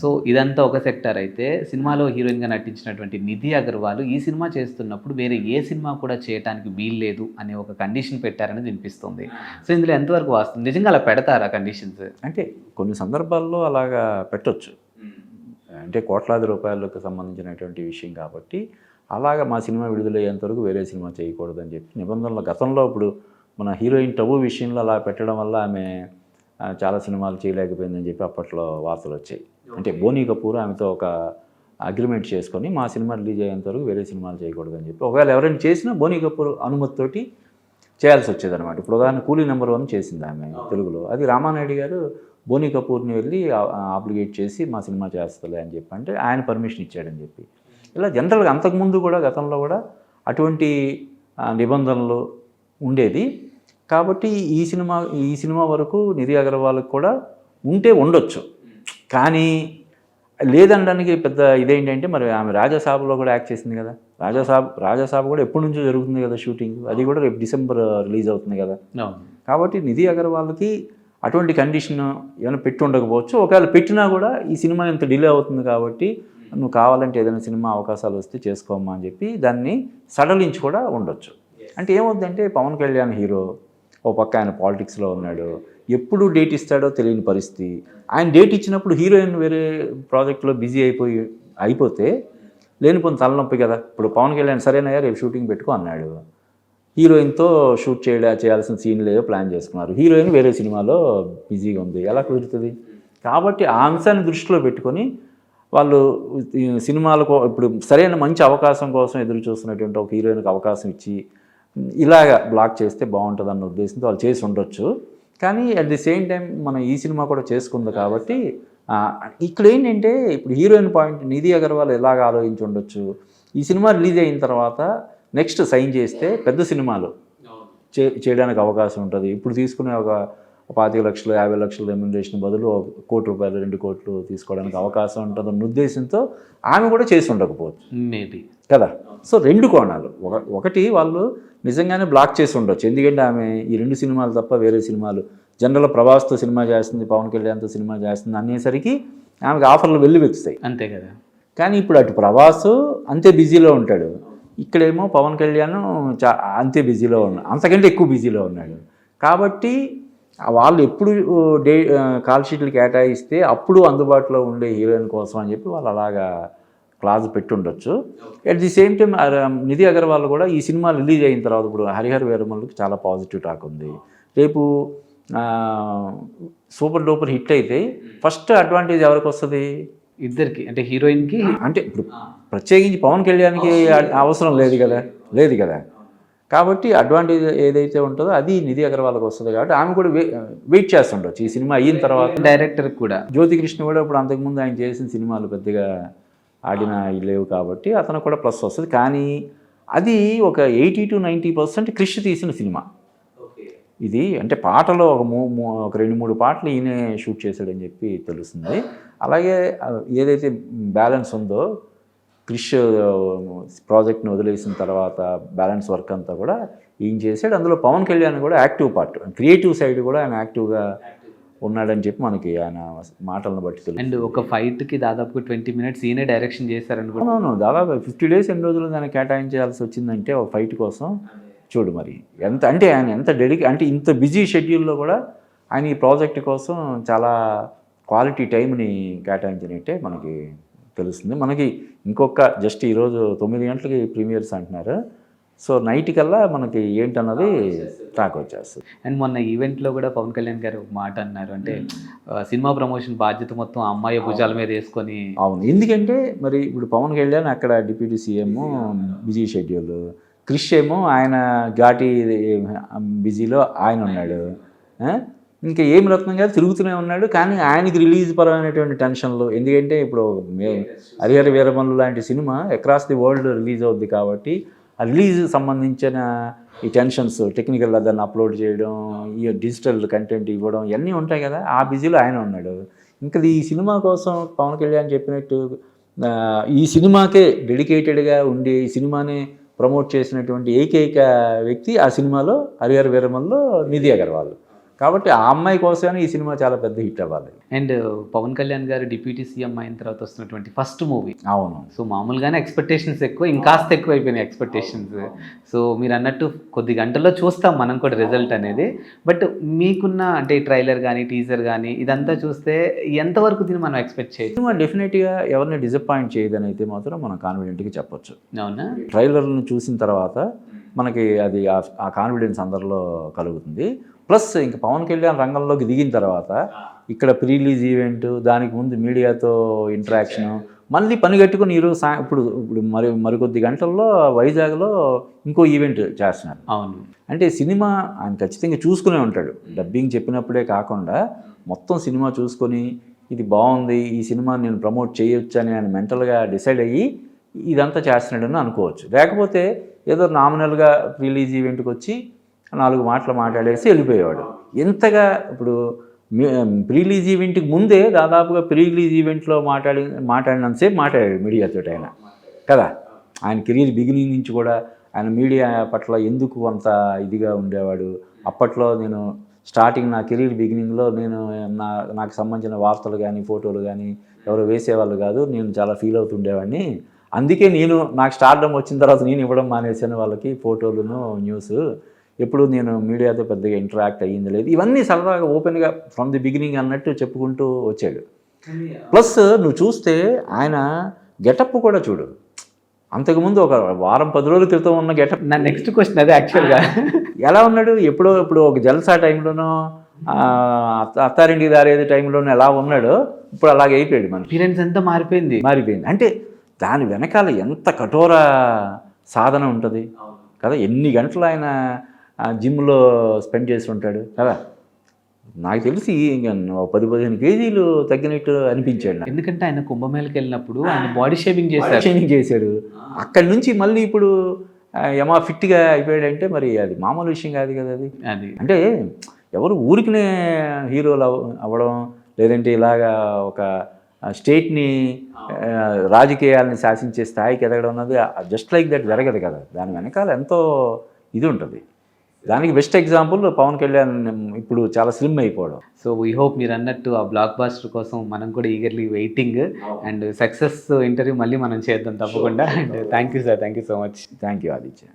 So ఇదంతా ఒక sector అయితే సినిమాలో హీరోయిన్గా నటించినటువంటి నిధి అగర్వాల్ ఈ సినిమా చేస్తున్నప్పుడు వేరే ఏ సినిమా కూడా చేయడానికి వీల్లేదు అనే ఒక కండిషన్ పెట్టారని వినిపిస్తుంది. సో ఇందులో ఎంతవరకు వాస్తుంది నిజంగా అలా పెడతారా కండిషన్స్? అంటే కొన్ని సందర్భాల్లో అలాగా పెట్టొచ్చు. అంటే కోట్లాది రూపాయలకు సంబంధించినటువంటి విషయం కాబట్టి అలాగా మా సినిమా విడుదలయ్యేంత వరకు వేరే సినిమా చేయకూడదని చెప్పి నిబంధనలు గతంలో ఇప్పుడు మన హీరోయిన్ టబు విషయంలో అలా పెట్టడం వల్ల ఆమె చాలా సినిమాలు చేయలేకపోయిందని చెప్పి అప్పట్లో వార్తలు వచ్చాయి. అంటే బోనీ కపూర్ ఆమెతో ఒక అగ్రిమెంట్ చేసుకొని మా సినిమా రిలీజ్ అయ్యేంత వరకు వేరే సినిమాలు చేయకూడదని చెప్పి ఒకవేళ ఎవరైనా చేసినా బోనీ కపూర్ అనుమతితోటి చేయాల్సి వచ్చేది అనమాట ఇప్పుడు ఉదాహరణ కూలీ నెంబర్ వన్ చేసింది ఆమె తెలుగులో. అది రామానాయుడు గారు బోనీ కపూర్ని వెళ్ళి ఆబ్లిగేట్ చేసి మా సినిమా చేస్తలే అని చెప్పి అంటే ఆయన పర్మిషన్ ఇచ్చాడని చెప్పి. ఇలా జనరల్గా అంతకుముందు కూడా గతంలో కూడా అటువంటి నిబంధనలు ఉండేది. కాబట్టి ఈ సినిమా ఈ సినిమా వరకు నిధి అగర్వాల్కి కూడా ఉంటే ఉండొచ్చు. కానీ లేదనడానికి పెద్ద ఇదేంటంటే మరి ఆమె రాజాసాబ్లో కూడా యాక్ట్ చేసింది కదా. రాజాసాబ్ రాజాసాబ్ కూడా ఎప్పటి నుంచో జరుగుతుంది కదా షూటింగ్. అది కూడా రేపు డిసెంబర్ రిలీజ్ అవుతుంది కదా. కాబట్టి నిధి అగర్వాల్కి అటువంటి కండిషన్ ఏమైనా పెట్టి ఉండకపోవచ్చు. ఒకవేళ పెట్టినా కూడా ఈ సినిమా ఇంత డిలే అవుతుంది కాబట్టి నువ్వు కావాలంటే ఏదైనా సినిమా అవకాశాలు వస్తే చేసుకోమ్మా అని చెప్పి దాన్ని సడలించి కూడా ఉండొచ్చు. అంటే ఏమవుతుందంటే పవన్ కళ్యాణ్ హీరో ఓ పక్క ఆయన పాలిటిక్స్లో ఉన్నాడు. ఎప్పుడు డేట్ ఇస్తాడో తెలియని పరిస్థితి. ఆయన డేట్ ఇచ్చినప్పుడు హీరోయిన్ వేరే ప్రాజెక్ట్లో బిజీ అయిపోయి అయిపోతే లేనిపోయిన తలనొప్పి కదా. ఇప్పుడు పవన్ కళ్యాణ్ సరేనయ్యా రేపు షూటింగ్ పెట్టుకో అన్నాడు. హీరోయిన్తో షూట్ చేయడా చేయాల్సిన సీన్లు ఏదో ప్లాన్ చేసుకున్నారు. హీరోయిన్ వేరే సినిమాలో బిజీగా ఉంది. ఎలా కుదురుతుంది? కాబట్టి ఆ అంశాన్ని దృష్టిలో పెట్టుకొని వాళ్ళు సినిమాలకు ఇప్పుడు సరైన మంచి అవకాశం కోసం ఎదురు చూస్తున్నటువంటి ఒక హీరోయిన్కి అవకాశం ఇచ్చి ఇలాగా బ్లాక్ చేస్తే బాగుంటుంది అన్న ఉద్దేశంతో వాళ్ళు చేసి ఉండొచ్చు. కానీ అట్ ది సేమ్ టైం మనం ఈ సినిమా కూడా చేసుకుంది కాబట్టి ఇక్కడ ఏంటంటే ఇప్పుడు హీరోయిన్ పాయింట్ నిధి అగర్వాల్ ఎలాగ ఆలోచించి ఉండొచ్చు? ఈ సినిమా రిలీజ్ అయిన తర్వాత నెక్స్ట్ సైన్ చేస్తే పెద్ద సినిమాలు చే చేయడానికి అవకాశం ఉంటుంది. ఇప్పుడు తీసుకునే ఒక పాతిక లక్షలు యాభై లక్షల రెమ్యునరేషన్ బదులు కోటి రూపాయలు రెండు కోట్లు తీసుకోవడానికి అవకాశం ఉంటుందన్న ఉద్దేశంతో ఆమె కూడా చేసి ఉండకపోవచ్చు. మేబీ కదా? సో రెండు కోణాలు. ఒక ఒకటి వాళ్ళు నిజంగానే బ్లాక్ చేసి ఉండొచ్చు. ఎందుకంటే ఆమె ఈ రెండు సినిమాలు తప్ప వేరే సినిమాలు జనరల్ ప్రభాస్తో సినిమా చేస్తుంది పవన్ కళ్యాణ్తో సినిమా చేస్తుంది అనేసరికి ఆమెకు ఆఫర్లు వెళ్ళి వెతుస్తాయి అంతే కదా? కానీ ఇప్పుడు అటు ప్రభాస్ అంతే బిజీలో ఉంటాడు. ఇక్కడేమో పవన్ కళ్యాణ్ చా అంతే బిజీలో ఉన్నాడు అంతకంటే ఎక్కువ బిజీలో ఉన్నాడు. కాబట్టి వాళ్ళు ఎప్పుడు డే కాల్ షీట్లు కేటాయిస్తే అప్పుడు అందుబాటులో ఉండే హీరోయిన్ కోసం అని చెప్పి వాళ్ళు అలాగా క్లాజ్ పెట్టి ఉండొచ్చు at the same time Nidhi Agarwal కూడా ఈ సినిమా రిలీజ్ అయిన తర్వాత ఇప్పుడు హరిహర వీరమల్లుకి చాలా పాజిటివ్ టాక్ ఉంది. రేపు సూపర్ డూపర్ హిట్ అయితే ఫస్ట్ అడ్వాంటేజ్ ఎవరికి వస్తుంది? ఇద్దరికి అంటే హీరోయిన్కి అంటే ఇప్పుడు ప్రత్యేకించి పవన్ కళ్యాణ్కి అవసరం లేదు కదా? లేదు కదా? కాబట్టి అడ్వాంటేజ్ ఏదైతే ఉంటుందో అది నిధి అగర్వాల్కి వస్తుంది కాబట్టి ఆమె కూడా వే వెయిట్ చేస్తుండొచ్చు ఈ సినిమా అయిన తర్వాత. డైరెక్టర్ కూడా. జ్యోతి కృష్ణ కూడా ఇప్పుడు అంతకుముందు ఆయన చేసిన సినిమాలు పెద్దగా ఆడిన లేవు కాబట్టి అతను కూడా ప్లస్ వస్తుంది. కానీ అది ఒక eighty to ninety percent Krish తీసిన సినిమా. ఇది అంటే పాటలో ఒక మూ ఒక రెండు మూడు పాటలు ఈయనే షూట్ చేశాడని చెప్పి తెలుస్తుంది. అలాగే ఏదైతే బ్యాలెన్స్ ఉందో క్రిష్ ప్రాజెక్ట్ని వదిలేసిన తర్వాత బ్యాలెన్స్ వర్క్ అంతా కూడా ఈయన చేశాడు. అందులో పవన్ కళ్యాణ్ కూడా యాక్టివ్ పార్ట్ క్రియేటివ్ సైడ్ కూడా ఆయన యాక్టివ్గా ఉన్నాడని చెప్పి మనకి ఆయన మాటలను బట్టి తెలుసు అండ్ ఒక ఫైట్కి దాదాపు ట్వంటీ మినిట్స్ ఈయనే డైరెక్షన్ చేశారని కూడా అవునవును దాదాపు ఫిఫ్టీ డేస్ ఎన్ని రోజులు దాన్ని కేటాయించాల్సి వచ్చిందంటే ఒక ఫైట్ కోసం చూడు మరి ఎంత అంటే ఆయన ఎంత డెడికే అంటే ఇంత బిజీ షెడ్యూల్లో కూడా ఆయన ఈ ప్రాజెక్ట్ కోసం చాలా క్వాలిటీ టైంని కేటాయించినట్టే మనకి తెలుస్తుంది. మనకి ఇంకొక జస్ట్ ఈరోజు తొమ్మిది గంటలకి ప్రీమియర్స్ అంటున్నారు. సో నైట్ కల్లా మనకి ఏంటన్నది టాక్ వచ్చేస్తుంది. అండ్ మొన్న ఈవెంట్లో కూడా పవన్ కళ్యాణ్ గారు ఒక మాట అన్నారు. అంటే సినిమా ప్రమోషన్ బాధ్యత మొత్తం అమ్మాయి భుజాల మీద వేసుకొని అవును. ఎందుకంటే మరి ఇప్పుడు పవన్ కళ్యాణ్ అక్కడ deputy CM busy schedule. Krish ఏమో ఆయన ఘాటి బిజీలో ఆయన ఉన్నాడు? ఇంకా ఏం రత్నం గారు తిరుగుతూనే ఉన్నాడు. కానీ ఆయనకి రిలీజ్ పరమైనటువంటి టెన్షన్లు ఎందుకంటే ఇప్పుడు మే హరిహర వీరమల్లు లాంటి సినిమా అక్రాస్ ది వరల్డ్ రిలీజ్ అవుద్ది కాబట్టి ఆ రిలీజ్ సంబంధించిన ఈ టెన్షన్స్ టెక్నికల్ దాన్ని అప్లోడ్ చేయడం ఈ డిజిటల్ కంటెంట్ ఇవ్వడం ఇవన్నీ ఉంటాయి కదా. ఆ బిజీలో ఆయన ఉన్నాడు. ఇంకా ఈ సినిమా కోసం పవన్ కళ్యాణ్ చెప్పినట్టు ఈ సినిమాకే డెడికేటెడ్గా ఉండి ఈ సినిమాని ప్రమోట్ చేసినటువంటి ఏకైక వ్యక్తి ఆ సినిమాలో హరిహర వీరమల్లో నిధి అగర్వాల్. కాబట్టి ఆ అమ్మాయి కోసమే ఈ సినిమా చాలా పెద్ద హిట్ అవ్వాలి. అండ్ పవన్ కళ్యాణ్ గారు డిప్యూటీ సీఎం అయిన తర్వాత వస్తున్నటువంటి ఫస్ట్ మూవీ. అవును. సో మామూలుగానే ఎక్స్పెక్టేషన్స్ ఎక్కువ ఇంకాస్త ఎక్కువ అయిపోయినాయి ఎక్స్పెక్టేషన్స్ సో మీరు అన్నట్టు కొద్ది గంటల్లో చూస్తాం మనం కూడా రిజల్ట్ అనేది. బట్ మీకున్న అంటే ట్రైలర్ కానీ టీజర్ కానీ ఇదంతా చూస్తే ఎంతవరకు దీన్ని మనం ఎక్స్పెక్ట్ చేయొచ్చు? సినిమా డెఫినెట్గా ఎవరిని డిసప్పాయింట్ చేయదని అయితే మాత్రం మనం కాన్ఫిడెంట్గా చెప్పొచ్చు. అవునా? ట్రైలర్ను చూసిన తర్వాత మనకి అది ఆ- ఆ కాన్ఫిడెన్స్ అందరిలో కలుగుతుంది. ప్లస్ ఇంకా పవన్ కళ్యాణ్ రంగంలోకి దిగిన తర్వాత ఇక్కడ ప్రీ రిలీజ్ ఈవెంట్ దానికి ముందు మీడియాతో ఇంటరాక్షన్ మళ్ళీ పని కట్టుకుని ఈరోజు సా ఇప్పుడు ఇప్పుడు మరి మరికొద్ది గంటల్లో వైజాగ్లో ఇంకో ఈవెంట్ చేస్తున్నారు. అవును. అంటే సినిమా ఆయన ఖచ్చితంగా చూసుకునే ఉంటాడు. డబ్బింగ్ చెప్పినప్పుడే కాకుండా మొత్తం సినిమా చూసుకొని ఇది బాగుంది ఈ సినిమా నేను ప్రమోట్ చేయొచ్చు అని ఆయన మెంటల్గా డిసైడ్ అయ్యి ఇదంతా చేస్తున్నాడని అనుకోవచ్చు. లేకపోతే ఏదో నామినల్గా రిలీజ్ ఈవెంట్కి వచ్చి నాలుగు మాటలు మాట్లాడేసి వెళ్ళిపోయేవాడు. ఎంతగా ఇప్పుడు ప్రీలీజ్ ఈవెంట్కి ముందే దాదాపుగా ప్రీలీజ్ ఈవెంట్లో మాట్లాడి మాట్లాడినంతసేపు మాట్లాడాడు మీడియాతో ఆయన. కదా? ఆయన కెరీర్ బిగినింగ్ నుంచి కూడా ఆయన మీడియా పట్ల ఎందుకు అంత ఇదిగా ఉండేవాడు? అప్పట్లో నేను స్టార్టింగ్ నా కెరీర్ బిగినింగ్లో నేను నా నాకు సంబంధించిన వార్తలు కానీ ఫోటోలు కానీ ఎవరు వేసేవాళ్ళు కాదు. నేను చాలా ఫీల్ అవుతుండేవాడిని. అందుకే నేను నాకు స్టార్డం వచ్చిన తర్వాత నేను ఇవ్వడం మానేశాను వాళ్ళకి ఫోటోలను న్యూస్. ఎప్పుడు నేను మీడియాతో పెద్దగా ఇంటరాక్ట్ అయ్యింది లేదు. ఇవన్నీ సరదాగా ఓపెన్గా ఫ్రమ్ ది బిగినింగ్ అన్నట్టు చెప్పుకుంటూ వచ్చాడు. ప్లస్ నువ్వు చూస్తే ఆయన గెటప్ కూడా చూడు. అంతకుముందు ఒక వారం పది రోజుల క్రితం ఉన్న గెటప్. నా నెక్స్ట్ క్వశ్చన్ అదే యాక్చువల్గా ఎలా ఉన్నాడు? ఎప్పుడో ఇప్పుడు ఒక జల్సా టైంలోనో ఆ, అత్త- అత్తారింటికి దారేది టైంలోనో ఎలా ఉన్నాడో? ఇప్పుడు అలాగే అయిపోయాడు మనకి అపీరెన్స్ అంతా మారిపోయింది. మారిపోయింది. అంటే దాని వెనకాల ఎంత కఠోర సాధన ఉంటుంది? కదా ఎన్ని గంటలు ఆయన జిమ్లో స్పెండ్ చేసి ఉంటాడు. కదా? నాకు తెలిసి పది పదిహేను కేజీలు తగ్గినట్టు అనిపించాడు ఎందుకంటే ఆయన కుంభమేళకి వెళ్ళినప్పుడు ఆయన బాడీ షేవింగ్ చేశారు. షేవింగ్ చేశాడు. అక్కడి నుంచి మళ్ళీ ఇప్పుడు యమా ఫిట్గా అయిపోయాడంటే మరి అది మామూలు విషయం కాదు కదా అది. అది. అంటే ఎవరు ఊరికినే హీరోలు అవ అవ్వడం లేదంటే ఇలాగా ఒక స్టేట్ని రాజకీయాలని శాసించే స్థాయికి ఎదగడం అన్నది జస్ట్ లైక్ దట్ జరగదు కదా. దాని వెనకాల ఎంతో ఇది ఉంటుంది. దానికి బెస్ట్ ఎగ్జాంపుల్ పవన్ కళ్యాణ్ ఇప్పుడు చాలా స్లిమ్ అయిపోవడం. సో వీ హోప్ మీరు అన్నట్టు ఆ బ్లాక్ బాస్టర్ కోసం మనం కూడా eagerly waiting and success interview మళ్ళీ మనం చేద్దాం తప్పకుండా. And thank you sir thank you so much thank you Aditya